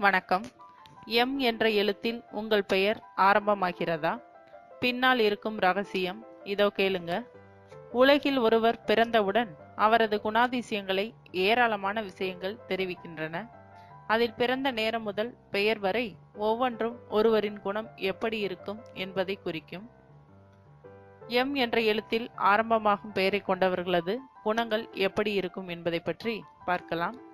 வணக்கம். எம் என்ற எழுத்தில் உங்கள் பெயர் ஆரம்பமாகிறதா? பின்னால் இருக்கும் ரகசியம் இதோ கேளுங்க. உலகில் ஒருவர் பிறந்தவுடன் அவரது குணாதிசயங்களை ஏராளமான விஷயங்கள் தெரிவிக்கின்றன. அதில் பிறந்த நேரம் முதல் பெயர் வரை ஒவ்வொன்றும் ஒருவரின் குணம் எப்படி இருக்கும் என்பதை குறிக்கும். எம் என்ற எழுத்தில் ஆரம்பமாகும் பெயரை கொண்டவர்களது குணங்கள் எப்படி இருக்கும் என்பதை பற்றி பார்க்கலாம்.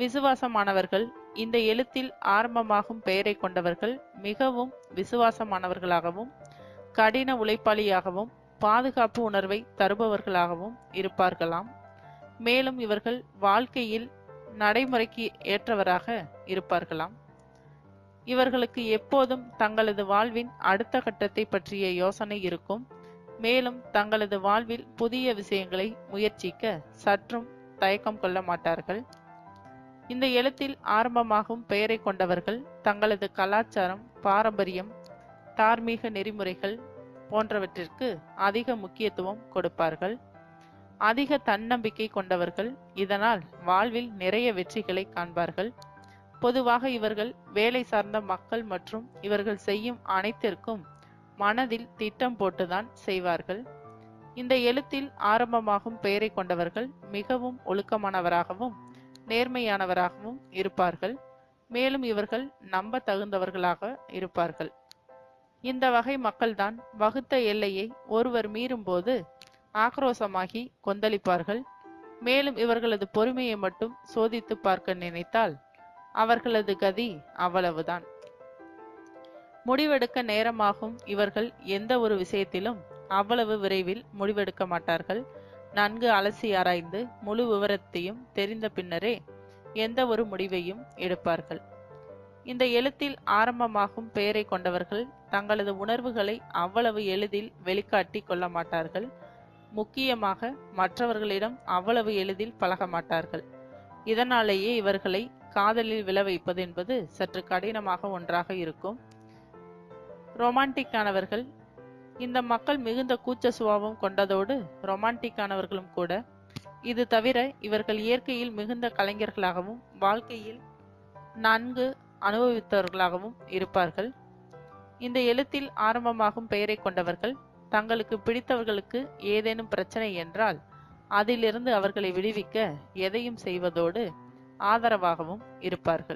விசுவாசமானவர்கள் இந்த எழுத்தில் ஆரம்பமாகும் பெயரை கொண்டவர்கள் மிகவும் விசுவாசமானவர்களாகவும் கடின உழைப்பாளியாகவும் பாதுகாப்பு உணர்வை தருபவர்களாகவும் இருப்பார்களாம். மேலும் இவர்கள் வாழ்க்கையில் நடைமுறைக்கு ஏற்றவராக இருப்பார்களாம். இவர்களுக்கு எப்போதும் தங்களது வாழ்வின் அடுத்த கட்டத்தை பற்றிய யோசனை இருக்கும். மேலும் தங்களது வாழ்வில் புதிய விஷயங்களை முயற்சிக்க சற்றும் தயக்கம் கொள்ள மாட்டார்கள். இந்த எழுத்தில் ஆரம்பமாகும் பெயரை கொண்டவர்கள் தங்களது கலாச்சாரம் பாரம்பரியம் தார்மீக நெறிமுறைகள் போன்றவற்றிற்கு அதிக முக்கியத்துவம் கொடுப்பார்கள். அதிக தன்னம்பிக்கை கொண்டவர்கள் இதனால் வாழ்வில் நிறைய வெற்றிகளை காண்பார்கள். பொதுவாக இவர்கள் வேலை சார்ந்த மக்கள் மற்றும் இவர்கள் செய்யும் அனைத்திற்கும் மனதில் திட்டம் போட்டுதான் செய்வார்கள். இந்த எழுத்தில் ஆரம்பமாகும் பெயரை கொண்டவர்கள் மிகவும் ஒழுக்கமானவராகவும் நேர்மையானவராகவும் இருப்பார்கள். மேலும் இவர்கள் நம்ப தகுந்தவர்களாக இருப்பார்கள். இந்த வகை மக்கள்தான் வகுத்த எல்லையை ஒருவர் மீறும்போது ஆக்ரோசமாகி கொந்தளிப்பார்கள். மேலும் இவர்களது பொறுமையை மட்டும் சோதித்து பார்க்க நினைத்தால் அவர்களது கதி அவ்வளவுதான். முடிவெடுக்க நேரமாகும் இவர்கள் எந்த ஒரு விஷயத்திலும் அவ்வளவு விரைவில் முடிவெடுக்க மாட்டார்கள். நன்கு அலசி ஆராய்ந்து முழு விவரத்தையும் தெரிந்த பின்னரே எந்த ஒரு முடிவையும் எடுப்பார்கள். இந்த எழுத்தில் ஆரம்பமாகும் பெயரை கொண்டவர்கள் தங்களது உணர்வுகளை அவ்வளவு எளிதில் வெளிக்காட்டி கொள்ள மாட்டார்கள். முக்கியமாக மற்றவர்களிடம் அவ்வளவு எளிதில் பழக மாட்டார்கள். இதனாலேயே இவர்களை காதலில் விழ வைப்பது என்பது சற்று கடினமாக ஒன்றாக இருக்கும். ரொமான்டிக்கானவர்கள் இந்த மக்கள் மிகுந்த கூச்ச சுபாவம் கொண்டதோடு ரொமான்டிக்கானவர்களும் கூட இது தவிர இவர்கள் இயற்கையில் மிகுந்த கலைஞர்களாகவும் வாழ்க்கையில் நன்கு அனுபவித்தவர்களாகவும் இருப்பார்கள். இந்த எழுத்தில் ஆரம்பமாகும் பெயரை கொண்டவர்கள் தங்களுக்கு பிடித்தவர்களுக்கு ஏதேனும் பிரச்சனை என்றால் அதிலிருந்து அவர்களை விடுவிக்க எதையும் செய்வதோடு ஆதரவாகவும் இருப்பார்கள்.